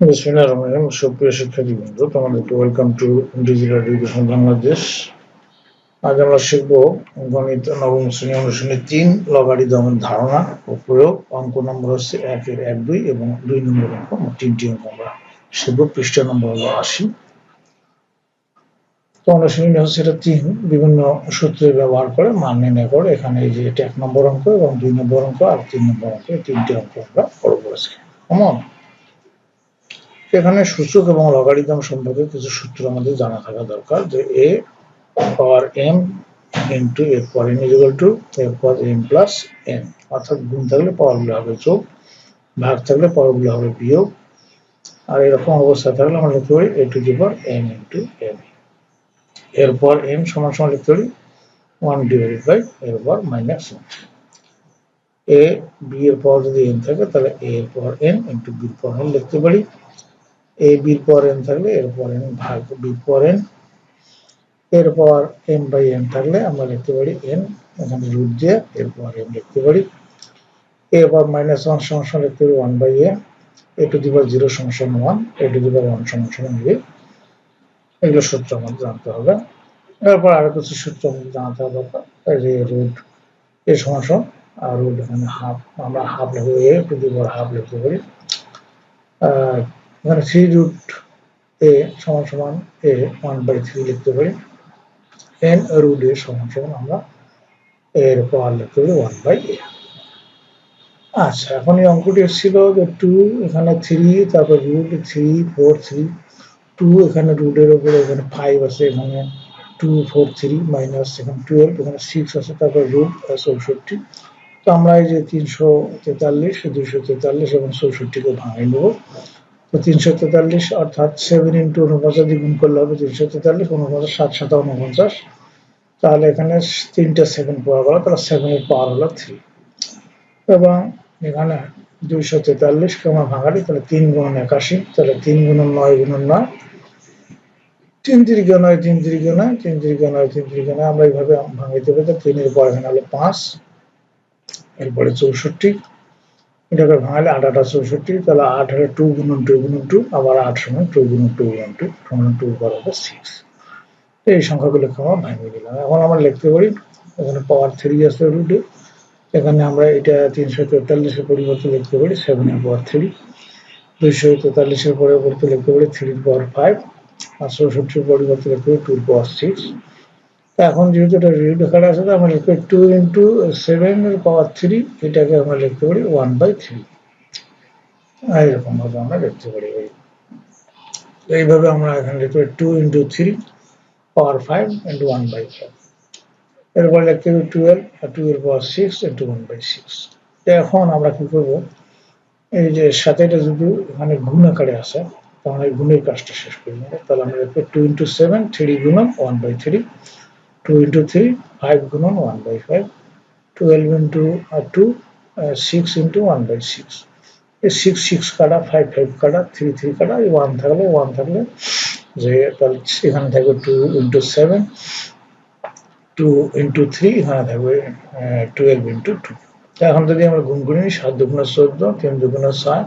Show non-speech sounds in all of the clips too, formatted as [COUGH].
রহিম সুপ্রিয় শিক্ষার্থীবৃন্দ, তোমাদেরকে welcome to digital education Bangladesh আজ আমরা শিখব গণিত নবম শ্রেণি অনুশীলনী তিন লগারিদমের ধারণা, ও প্রয়োগ। অঙ্ক নম্বর হচ্ছে একের এক দুই এবং দুই নম্বর অঙ্ক তিনটি অঙ্ক আমরা শিখব। পৃষ্ঠা নম্বর হলো আশি। তো অনুশীলনী হচ্ছে এটা তিন, বিভিন্ন সূত্রে ব্যবহার করে, মান নির্ণয় করে। এখানে এই যে এটা এক নম্বর অঙ্ক এবং দুই নম্বর অঙ্ক আর তিন নম্বর অঙ্ক তিনটি অঙ্ক আমরা পড়ব আজকে। কেমন এখানে সূচক এবং লগারিদম সম্পর্কে কিছু সূত্র আমাদের জানা থাকা দরকার যে A power M into A power N equal to A power M plus N অর্থাৎ গুণ থাকলে পাওয়ারগুলো হবে যোগ, ভাগ থাকলে পাওয়ারগুলো হবে বিয়োগ। আর এরকম অবস্থা থাকলে আমরা লিখতে পারি A to the power M into M এরপর এম সমান সমান লিখতে পারি ওয়ান ডিভাইডেড বাই এরপর মাইনাস ওয়ান এ বি এর পাওয়ার যদি এন থাকে তাহলে এ এর পাওয়ার এন ইন্টু বি এর পাওয়ার লিখতে পারি। এ বির পর থাকলে এর পর এন ভাগ বি পর এন এরপর এম বাই এন থাকলে আমরা লিখতে পারি এন এখানে রুট দিয়ে এরপর এম লিখতে পারি। এরপর মাইনাস ওয়ান সমস্যা লিখতে পারি one by A A to দিবার জিরো সমস্যা ওয়ান এ টু দিবার ওয়ান সমস্যা এ এগুলো সূত্র আমাদের জানতে হবে। এরপর আরও কিছু সূত্র আমাদের জানাতে হবে। যে রুট এ সমস্যা আর রুট এখানে হাফ আমরা হাফ লিখব এ টু দিবার হাফ লিখতে পারি। এখানে থ্রি রুট এ সমান সমান এ ওয়ান বাই থ্রি লিখতে পারি। এন রুট এ সমান সমান আমরা এর পাওয়ার লিখতে পারি ওয়ান বাই এ আচ্ছা এখন এই অঙ্কটি এসেছিল যে টু এখানে থ্রি তারপর root three four three two এখানে রুটের উপরে, এখানে ফাইভ আছে, এখানে টু ফোর থ্রি মাইনাস এখানে টুয়েলভ এখানে সিক্স আছে, তারপর রুট চৌষট্টি। তো আমরা এই যে তিনশো তেতাল্লিশ, দুইশো তেতাল্লিশ এবং চৌষট্টিকে ভাঙাই নেব। তো তিনশো তেতাল্লিশ অর্থাৎ সেভেন ইন্টু উনপঞ্চাশ গুণ করলে হবে তিনশো তেতাল্লিশ উনপঞ্চাশ সাত সাত উনপঞ্চাশ তাহলে এখানে তিনটা সেভেন পাওয়া গেল, তাহলে সেভেনের পাওয়ার হলো থ্রি এবং এখানে দুইশো তেতাল্লিশ কেমন ভাঙালি, তাহলে তিন গুণ একাশি, তাহলে তিন গুণ নয় গুণ নয়, তিন তিরিকে নয়, তিন তিরিকে নয়, তিন তিরিকে নয়, তিন তিরিকে নয়, আমরা এইভাবে ভাঙাইতে পারি তিনের পর এখানে হলো পাঁচ, এরপরে চৌষট্টি এটাকে ভাঙালে আট আটা চৌষট্টি, তাহলে আট হলে টু গুণন টু গুণন টু, আবার আট সমান টু গুণন টু গুণন টু, সমান টু হবে সিক্স এই সংখ্যাগুলোকে আমরা ভাঙিয়ে দিলাম। এখন আমরা লিখতে পারি, এখানে পাওয়ার থ্রি আছে রুটে এখানে আমরা এটা তিনশো তেতাল্লিশের পরিবর্তে লিখতে পারি সেভেনের পাওয়ার থ্রি দুইশো তেতাল্লিশের পরিবর্তে লিখতে পারি থ্রির পাওয়ার ফাইভ আর চৌষট্টির পরিবর্তে লিখতে পারি টুর পাওয়ার সিক্স এখন যেহেতু এটা রিড এখানে আছে আমরা লিখতে টু ইন্টু সেভেন এর পাওয়ার থ্রি এটাকে আমরা লিখতে পারি ওয়ান বাই থ্রি এইরকম ভাবে আমরা লিখতে পারি এইভাবে আমরা এখানে পারি two into three power five into one by five এরপর লিখতে পারি টুয়েলভ আর টু এর power six into one by six এখন আমরা কি করব? এই যে সাথে এটা যদি এখানে গুণ আকারে আসে তাহলে গুণের কাজটা শেষ করি তাহলে আমরা লিখব টু ইন্টু সেভেন থ্রি গুণন ওয়ান বাই থ্রি 2 into 3 5 গুণন 1 by 5 12 into uh, 2 uh, 6 into 1 by 6 এই 6 6 কাটা 5 5 কাটা 3 3 কাটা এই 1 থাকলে 1 থাকলে যে তাহলে এখানে থাকবে 2 into 7 2 into 3 এখানে থাকবে 12 into 2 এখন যদি আমরা গুণ করি সাত দুগুণে চোদ্দ তিন দুগুণে ছয়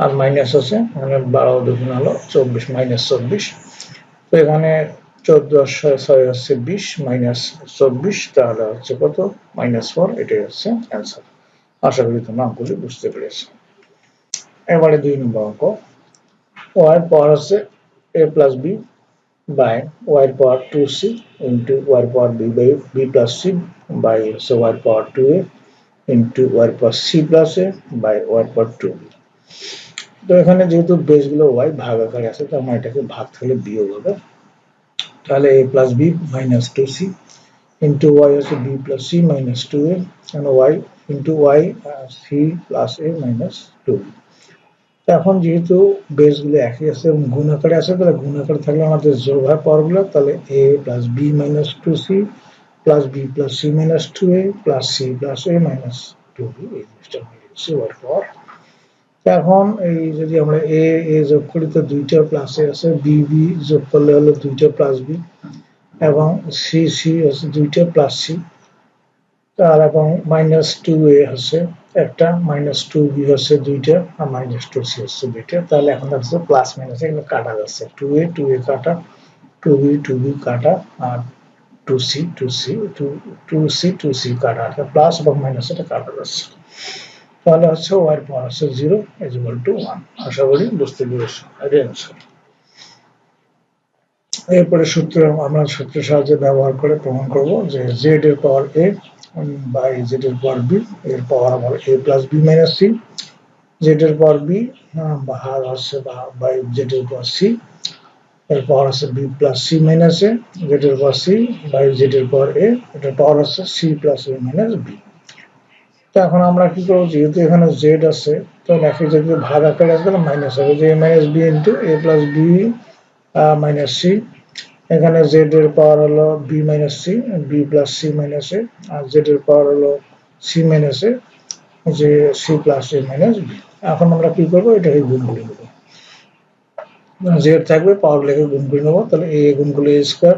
আর মাইনাস আছে এখানে বারো দুগুণ হলো চব্বিশ মাইনাস চব্বিশ। তো এখানে চোদ্দ ছয় হচ্ছে বিশ মাইনাস চব্বিশ, তাহলে হচ্ছে কত? মাইনাস ফোর, এটাই হচ্ছে অ্যান্সার আশা করি তোমরা অঙ্কটি বুঝতে পেরেছ। এবারে দুই নম্বর অঙ্ক। ওয়াই পাওয়ার হচ্ছে A plus B by Y power two C into Y power B by B plus C by হচ্ছে Y power two A into Y power C plus A by Y power two B তো এখানে যেহেতু বেসগুলো Y ভাগ আছে, তো আমরা এটাকে ভাগ থাকলে বিয়োগ হবে। তাহলে A plus B minus two C into Y হচ্ছে B plus C minus two A and Y into Y C plus A minus two এখন যেহেতু বেসগুলো একই আছে এবং গুণ আকারে আছে, তাহলে গুণ আকারে থাকলে আমাদের যোগ হয় পাওয়ারগুলো তাহলে A plus B minus two C plus B plus C minus two A plus C plus A minus two B এই জিনিসটা আমরা লিখছি ওয়াই পাওয়ার এখন এই যদি আমরা এ এ যোগ করি, তো দুইটা প্লাসে আছে বি বি যোগ করলে হলো দুইটা প্লাস বি এবং সি সি আছে দুইটা প্লাস সি আর এবং মাইনাস টু এ আছে একটা মাইনাস টু বি হচ্ছে দুইটা, আর মাইনাস টু সি হচ্ছে দুইটা। তাহলে এখন হচ্ছে প্লাস মাইনাস এগুলো কাটা যাচ্ছে। টু এ টু এ কাটা টু বি টু বি কাটা, আর two C two C two two C two C কাটা। প্লাস এবং মাইনাস এটা কাটা যাচ্ছে। তাহলে হচ্ছে ওয়াই পাওয়ার হচ্ছে zero is equal to one আশা করি বুঝতে পেরেছি। এটাই এরপরে সূত্র, আমরা সূত্রের সাহায্যে ব্যবহার করে প্রমাণ করব যে জেড এর পাওয়ার এ বাই জেড এর পাওয়ার বি এর পাওয়ার আমার A plus B minus C Z এর পাওয়ার বি হার হচ্ছে বাই জেড এর পাওয়ার সি এর পাওয়ার আছে B plus C minus A Z এর পাওয়ার সি বাই জেড এর পাওয়ার এ এটার পাওয়ার আছে C plus A minus B তো এখন আমরা কি করব, যেহেতু এখানে জেড আছে, তো নাকি যদি ভাগ আকারে আসবে মাইনাস হবে, যে A minus B into A plus B minus C এখানে জেড এর পাওয়ার হলো B minus C B plus C minus A R Z এর পাওয়ার হলো সি মাইনাস এ যে C plus A minus B এখন আমরা কি করব, এটাকে গুণ করে নেব। জেড থাকবে পাওয়ার লেখে গুণ করে নেব, তাহলে এ গুণ করলে এ স্কোয়ার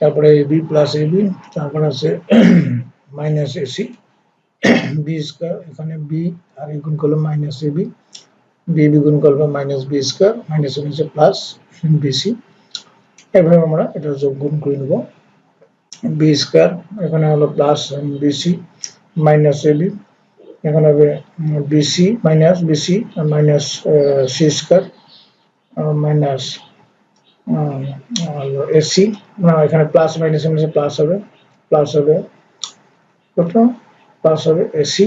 তারপরে A B plus A B তারপরে আছে minus A C [COUGHS] B square এখানে বি আর এ গুণ করলে minus A B B B গুণ করলে মাইনাস বি স্কোয়ার মাইনাস নিচে প্লাস বিসি এভাবে আমরা এটা যোগ গুণ করে নেব। বি স্কোয়ার এখানে হলো plus BC minus A B এখানে হবে BC minus BC minus C square minus AC এখানে প্লাস মাইনাস মাইনাস প্লাস হবে প্লাস হবে কত? প্লাস হবে এসি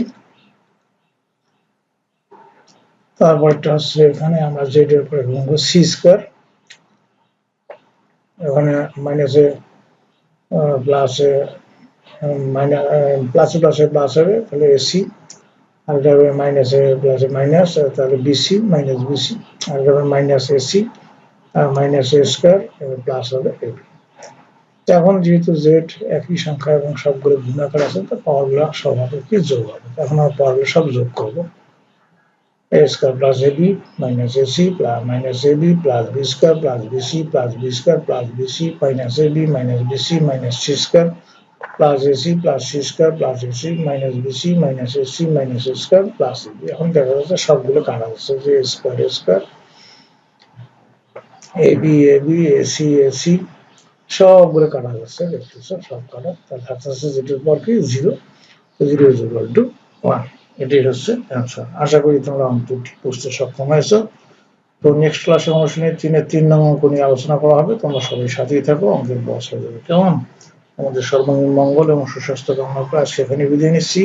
তারপরটা হচ্ছে এখানে আমরা জেড এর উপরে গুণ সি স্কোয়ার এখানে মাইনাসে প্লাসে মাইনাস প্লাসে প্লাসে প্লাস হবে, তাহলে এসি আর এটা হবে মাইনাসে প্লাসে মাইনাস তাহলে বিসি মাইনাস বিসি আর এটা হবে মাইনাস এসি আর মাইনাস এ স্কোয়ার প্লাস হবে এবি এখন যেহেতু জেড একই সংখ্যা এবং সবগুলো ভূমিকার আছে, তো পাওয়ারগুলা স্বভাবকে যোগ হবে। এখন আমরা পাওয়ারগুলো সব যোগ করব। A square plus AB minus AC plus minus AB plus B square plus B BC plus B square plus BC minus B minus BC minus C square plus A C plus C square plus A C minus B C minus A C minus A square plus B এখন দেখা যাচ্ছে সবগুলো কাটা যাচ্ছে যে square square A C A C সবগুলো কাটা যাচ্ছে দেখতেছো সব কাটা। পর কি? Zero zero is equal to one এটাই হচ্ছে অ্যান্সার আশা করি তোমরা অঙ্কটি বুঝতে সক্ষম হয়েছ। তো নেক্সট ক্লাসে অনুষ্ঠানে তিনের তিন নং অঙ্ক নিয়ে আলোচনা করা হবে। তোমরা সবাই সাথেই থাকো অঙ্কের বস হয়ে যাবে কেমন? আমাদের সর্বাঙ্গীন মঙ্গল এবং সুস্বাস্থ্য কামনা করে সেখানে বিদায় নিচ্ছি।